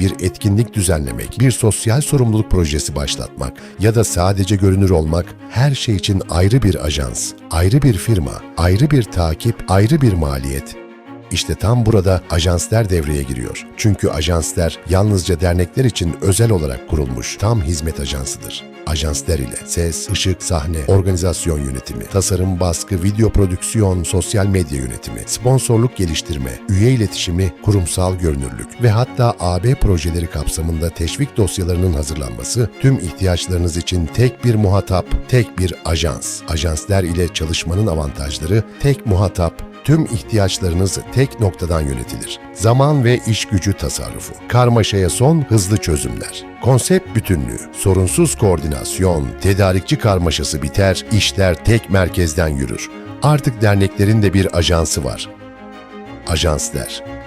bir etkinlik düzenlemek, bir sosyal sorumluluk projesi başlatmak ya da sadece görünür olmak her şey için ayrı bir ajans, ayrı bir firma, ayrı bir takip, ayrı bir maliyet. İşte tam burada ajanslar devreye giriyor. Çünkü ajanslar yalnızca dernekler için özel olarak kurulmuş tam hizmet ajansıdır. Ajanslar ile ses, ışık, sahne, organizasyon yönetimi, tasarım, baskı, video prodüksiyon, sosyal medya yönetimi, sponsorluk geliştirme, üye iletişimi, kurumsal görünürlük ve hatta AB projeleri kapsamında teşvik dosyalarının hazırlanması tüm ihtiyaçlarınız için tek bir muhatap, tek bir ajans. Ajanslar ile çalışmanın avantajları tek muhatap, Tüm ihtiyaçlarınız tek noktadan yönetilir. Zaman ve iş gücü tasarrufu. Karmaşaya son hızlı çözümler. Konsept bütünlüğü, sorunsuz koordinasyon, tedarikçi karmaşası biter, işler tek merkezden yürür. Artık derneklerin de bir ajansı var. Ajanslar.